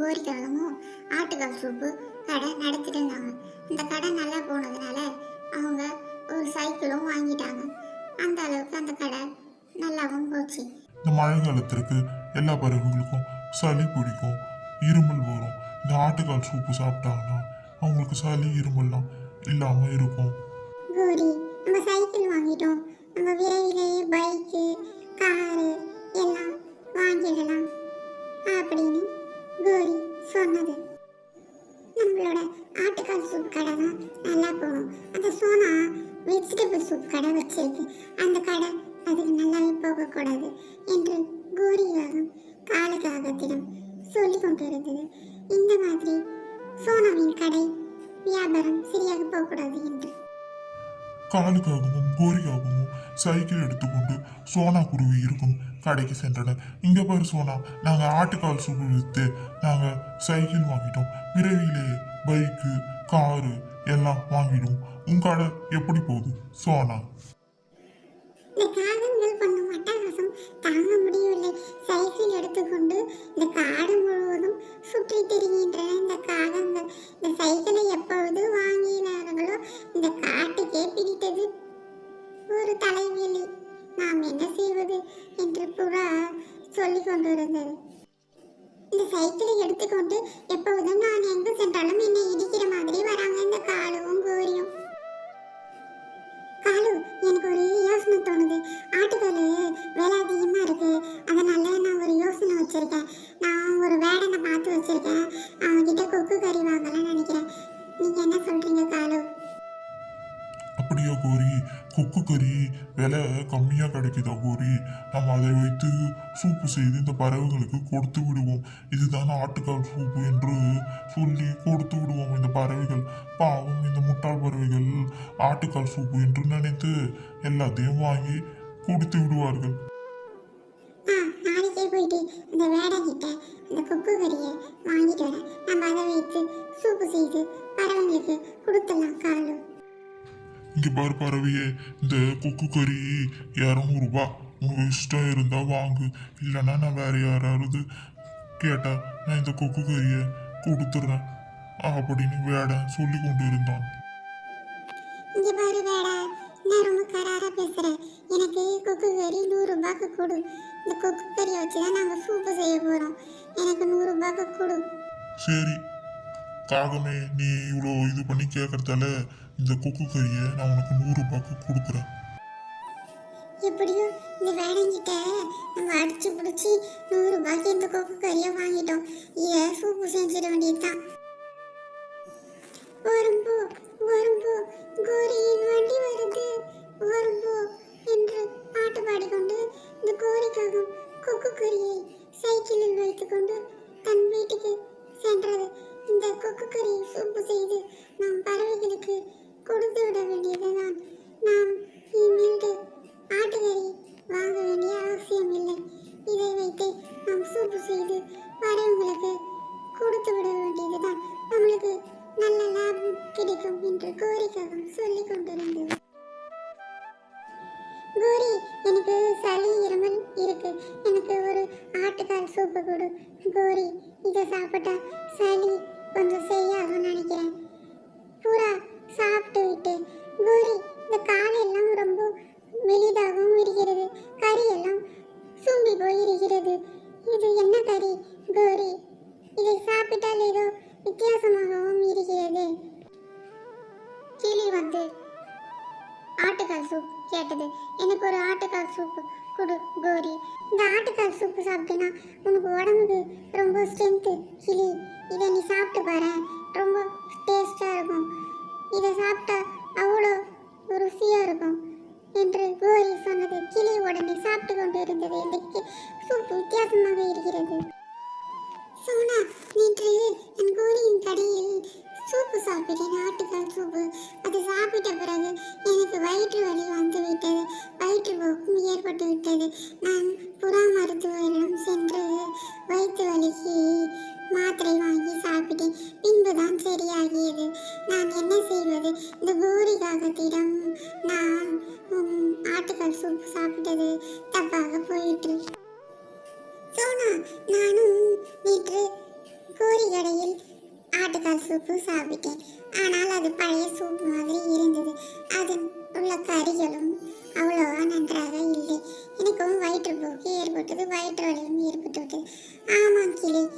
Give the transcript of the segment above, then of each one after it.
கோரிக்காகவும் ஆட்டுக்கால் சூப்பு கடை நடத்திட்டு இருந்தாங்க. இந்த கடை நல்லா போனதுனால அவங்க ஒரு சைக்கிளும் வாங்கிட்டாங்க. அந்த அளவுக்கு அந்த கடை நல்லாவும் போச்சு. இந்த மழை காலத்திற்கு எல்லா பறவைகளுக்கும் சளி பிடிக்கும் இருமல் வரும். இந்த ஆட்டுக்கால் சூப்பு சாப்பிட்டாங்கன்னா அவங்களுக்கு சளி இருமல்லாம் இல்லாமல் இருக்கும். கோரி நம்ம சைக்கிள் வாங்கிட்டோம். நம்ம விரைவிலேயே பைக்கு காரு எல்லாம் வாங்கிடலாம் அப்படின்னு கோரி சொன்னது. நம்மளோட ஆட்டுக்கால் சூப் கடை தான் நல்லா போகும். அந்த சோனா வெஜிடபிள் சூப் கடை வச்சிருக்கு. அந்த கடை அதுக்கு நல்லாவே போகக்கூடாது என்று கோரியாகவும் காலகாகத்திடம் சொல்லிக் கொண்டிருந்தது. இந்த மாதிரி சோனாவின் கடை வியாபாரம் சரியாக போகக்கூடாது என்று காலுக்காகவும் கோரிக்காகவும் சைக்கிள் எடுத்துக்கொண்டு சோனா குருவி இருக்கும் கடைக்கு சென்றனர். இங்க பாரு சோனா நாங்க ஆட்டுக்கால் சூப்பு வித்து நாங்க சைக்கிள் வாங்கிட்டோம். விரைவிலே பைக்கு காரு எல்லாம் வாங்கிடும். உன் கடை எப்படி போகுது சோனா? இந்த காகங்கள் பண்ணும் தாங்க முடியவில்லை. சைக்கிள் எடுத்துக்கொண்டு இந்த காடு எனக்கு ஒரு யோசனை தோணுது. ஆட்டுக்கல் விலை அதிகமாக இருக்கு. அதனால நான் ஒரு யோசனை வச்சிருக்கேன். நான் ஒரு வேடனை பார்த்து வச்சிருக்கேன். அவன்கிட்ட கொக்கு கறி வாங்கலாம்னு நினைக்கிறேன். நீங்க என்ன சொல்றீங்க காலு? அப்படியா கோரி கொக்கு கறி விலை கம்மியாக கிடைக்குதா கோரி நம்ம அதை வைத்து சூப்பு செய்து இந்த பறவைகளுக்கு கொடுத்து விடுவோம். இதுதான் ஆட்டுக்கால் சூப்பு என்று சொல்லி கொடுத்து விடுவோம் இந்த பறவைகள். பாவம் இந்த முட்டாள் பறவைகள் ஆட்டுக்கால் சூப்பு என்று நினைத்து எல்லாத்தையும் வாங்கி கொடுத்து விடுவார்கள். போயிட்டு அந்த வேடங்கிட்ட அந்த கொக்கு கறியை வாங்கிட்டு வரேன். நம்ம அதை வைத்து சூப்பு செய்து பறவைங்களுக்கு கொடுத்துடலாம் காலு. இங்க பாரு பறவையே இந்த கொக்கு கறி இரநூறுபா உனக்கு இஷ்டம் இருந்தா வாங்கு. இல்லைன்னா நான் வேற யாராவது கேட்டா நான் இந்த கொக்கு கறியை கொடுத்துட்றேன். அப்படின்னு வேடன் சொல்லி கொண்டு இருந்தான் இங்க பாரு வேடா நான் ரொம்ப கராரா பேசுறேன். எனக்கு கொக்கு கறி நூறு ரூபாய்க்கு கொடு. இந்த கொக்கு கறியை வச்சு தான் நாங்கள் சூப்பு செய்ய போறோம். எனக்கு நூறு ரூபாய்க்கு கொடு. சரி காகமே நீ இவ்வளோ இது பண்ணி கேட்கறதால இந்த கொக்கு கறியை நான் உனக்கு நூறு ரூபாய்க்கு கொடுக்குறேன். எப்படியும் இந்த வேடங்கிட்ட நம்ம அடிச்சு பிடிச்சி நூறு ரூபாய்க்கு இந்த கொக்கு கறியை வாங்கிட்டோம். இதை சூப்பு செஞ்சிட வேண்டியதுதான். வரும்போ வரும்போ சாப்பிட்டா சளி சூப்பு சாப்பிட்டேன்னா உனக்கு உடம்புக்கு ரொம்ப ஸ்ட்ரென்த்து கிளி. இதை நீ சாப்பிட்டு பாரு. ரொம்ப டேஸ்ட்டாக இருக்கும். இதை சாப்பிட்டா அவ்வளோ ருசியாக இருக்கும் என்று கோரி சொன்னது. கிளி உடனே சாப்பிட்டு கொண்டு இருந்தது. இந்த சூப்பு வித்தியாசமாக இருக்கிறது. சோனா நேற்று என் கோரியின் கடையில் சூப்பு சாப்பிட்டேன். ஆட்டுக்கால் சூப்பு சாப்பிட்டேன். ஆனால் அது பழைய சூப் மாதிரி இருந்தது. அதில் உள்ள கறிகளும் அவ்வளோவா நன்றாக இல்லை. எனக்கும் வயிற்றுப்போக்கு ஏற்பட்டது. வயிற்று வலியும் ஏற்பட்டு விட்டது. ஆமாம் கிளி.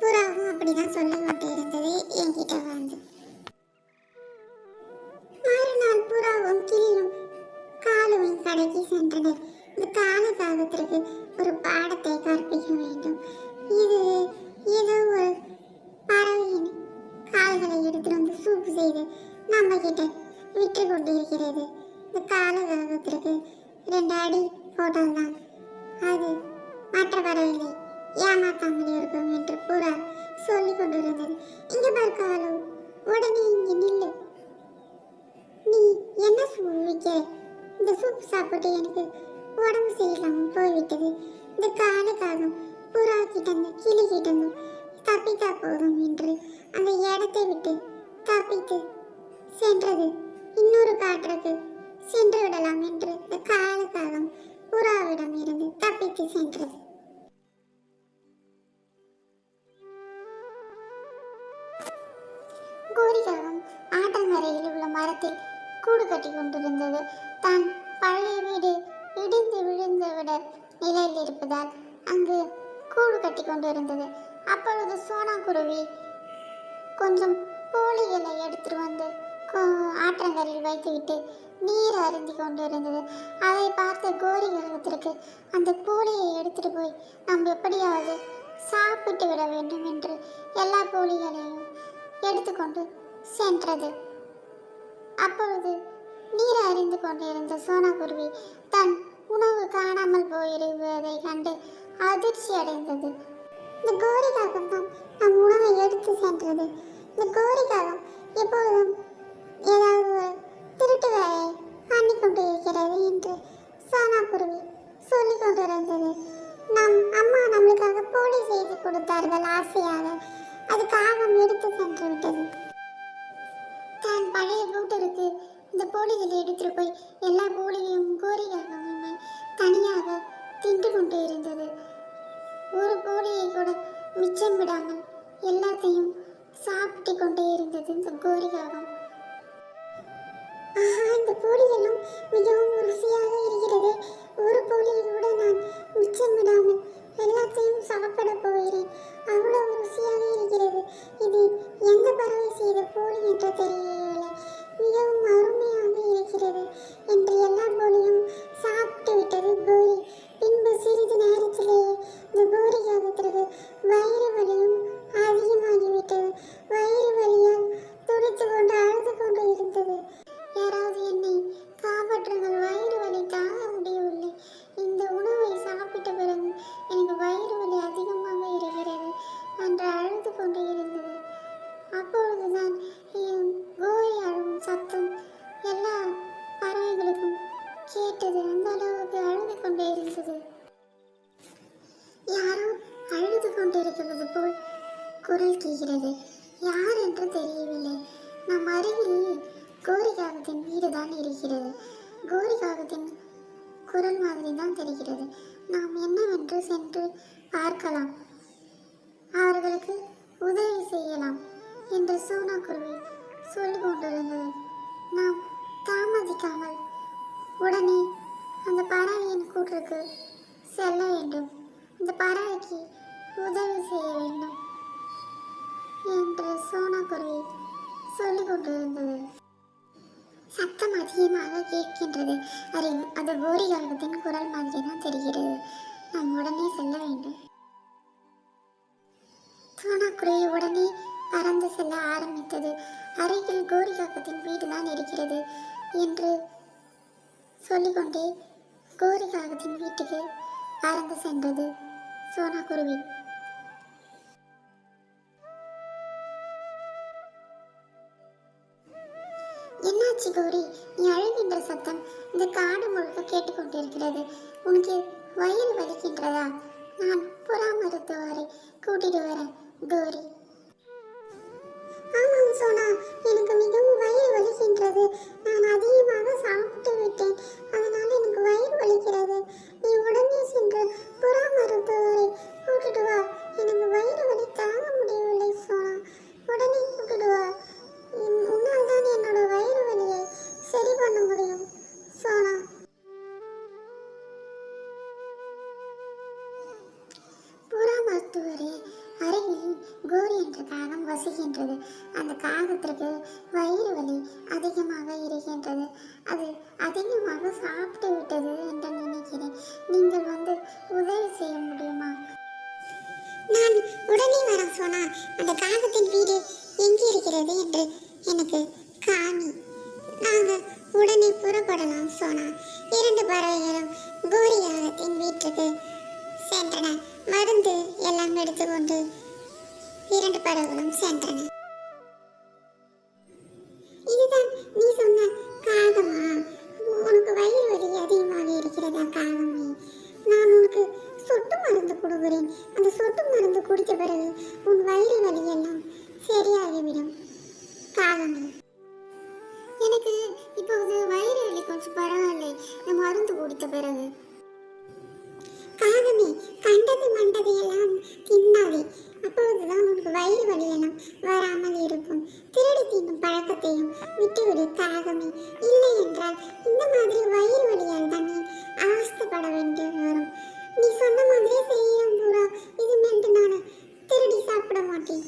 புறாவும் அப்படிதான் சொல்லப்பட்டு இருந்தது. என்கிட்ட வந்து ஏமாத்தாமல் இருக்கும் என்று புறா சொல்லிக் கொண்டிருந்தது. இங்கே இங்க பார்க்காலோ உடனே இங்கே நில்லு. நீ என்ன சூப் இந்த சூப் சாப்பிட்டு எனக்கு உடம்பு சரியில்லாமல் போய்விட்டது. இந்த காலக்காகம் புறா கிட்டந்து கிளி கிட்டந்து தப்பித்தா போதும் என்று அந்த இடத்தை விட்டு தப்பித்து சென்றது. இன்னொரு காற்றுக்கு சென்று விடலாம் என்று இந்த காலக்காகம் புறாவிடம் இருந்து தப்பித்து சென்றது. கோரிகாகம் ஆற்றங்கரையில் உள்ள மரத்தில் கூடு கட்டி கொண்டிருந்தது. தான் பழைய வீடு இடிந்து விழுந்து விட நிலையில் இருப்பதால் அங்கு கூடு கட்டி கொண்டிருந்தது. அப்பொழுது சோனா குருவி கொஞ்சம் கோழிகளை எடுத்துட்டு வந்து ஆற்றங்கரையில் வைத்துவிட்டு நீர் அருந்தி கொண்டிருந்தது. அதை பார்த்த கோரி கிரகத்திற்கு அந்த கோழியை எடுத்துட்டு போய் நாம் எப்படியாவது சாப்பிட்டு விட வேண்டும் என்று எல்லா போலிகளையும் எடுத்துக்கொண்டு சென்றது. அப்பொழுது நீர் அறிந்து கொண்டிருந்த சோனாகுருவி தன் உணவு காணாமல் போயிருப்பதை கண்டு அதிர்ச்சி அடைந்தது. இந்த கோரிகாகம் தான் நம் உணவை எடுத்து சென்றது. இந்த கோரிகாகம் எப்பொழுதும் ஏதாவது ஒரு திருட்டு வேலையை பண்ணி கொண்டிருக்கிறது என்று சோனாகுருவி சொல்லிக் கொண்டிருந்தது. நம் அம்மா நம்மளுக்காக போலி செய்து கொடுத்தார்கள் ஆசையாக. அது காகம் எடுத்து சென்று விட்டது. தான் பழைய கூட்டருக்கு இந்த போலிகளை எடுத்துட்டு போய் எல்லா போலியையும் கோரிக்காகவும் தனியாக தின்று கொண்டு இருந்தது. ஒரு போலியை கூட மிச்சம் விடாமல் எல்லாத்தையும் சாப்பிட்டு கொண்டே இருந்தது இந்த கோரிக்காகம் ஆஹா இந்த போலியெல்லாம் மிகவும் ருசியாக இருக்கிறது. ஒரு போலியை கூட நான் மிச்சம் விடாமல் எல்லாத்தையும் சாப்பிட போகிறேன். அவ்வளவு ருசியாக இருக்கிறது. இது எந்த பறவை செய்த போலி என்று தெரியவில்லை. மிகவும் அருமையாக இருக்கிறது. என்று எல்லா போலியும் சாப்பிட்டு மாதிரிதான் தெரிகிறது. நாம் என்னவென்று சென்று பார்க்கலாம். அவர்களுக்கு உதவி செய்யலாம் என்று சோனா குருவி சொல்லிக் கொண்டிருந்தது. நாம் தாமதிக்காமல் உடனே அந்த பறவையின் கூற்றுக்கு செல்ல வேண்டும். அந்த பறவைக்கு உதவி செய்ய வேண்டும் என்று சோனா குருவி சொல்லிக் கொண்டிருந்தது. சத்தம் அதிகமாக கேட்கின்றது அது கோரி கோரிகாகத்தின் குரல் மாதிரி தான் தெரிகிறது. நாம் உடனே செல்ல வேண்டும். சோனாக்குருவி உடனே பறந்து செல்ல ஆரம்பித்தது. அருகில் கோரிகாக்கத்தின் வீடு தான் இருக்கிறது என்று சொல்லிக்கொண்டே கோரிகாகத்தின் வீட்டுக்கு பறந்து சென்றது சோனாக்குருவி. என்னாச்சு கௌரி நீ அழுகின்ற சத்தம் இந்த காடு முழுக்க கேட்டுக்கொண்டிருக்கிறது. உனக்கு வயிறு வலிக்கின்றதா? நான் புறா மருத்துவரை கூட்டிட்டு வரேன் கௌரி. ஆமாம் சோனா எனக்கு மிகவும் வயிறு வலிக்கின்றது. நான் அதிகமாக சாப்பிட்டு விட்டேன். அதனால் எனக்கு வயிறு வலிக்கிறது. நீ உடனே சென்று புறா மருத்துவரை கூட்டிட்டு வா. எனக்கு வயிறு வலி தாங்க முடியவில்லை சோனா. உடனே கூட்டிட்டு வா. சரி பண்ண முடியும். சோனா. புறா மருத்துவரே அருகில் கோரி என்ற காகம் வசிக்கின்றது. அந்த காகத்திற்கு வயிறு வலி அதிகமாக இருக்கின்றது. அது அதிகமாக சாப்பிட்டு விட்டது என்று நினைக்கிறேன். நீங்கள் வந்து உதவி செய்ய முடியுமா? நான் உடனே வர சொன்னால் அந்த காகத்தின் வீடு எங்கே இருக்கிறது என்று எனக்கு போனான் இரண்டு பறவைகளும் பூரி யாகத்தின் வீட்டுக்கு சென்றன. மருந்து எல்லாம் எடுத்துக்கொண்டு இரண்டு பறவைகளும் சென்றன. வழியெல்லாம் வராமல் இருக்கும். திருடி தீண்டும் பழக்கத்தையும் விட்டுவிடு தாகமே. இல்லை என்றால் இந்த மாதிரி வயிறு வழியால் தானே அவஸ்தப்பட வேண்டி வரும். நீ சொன்ன மாதிரியே செய்யணும் பூரா. இது மென்ட்டு நான் திருடி சாப்பிட மாட்டேன்.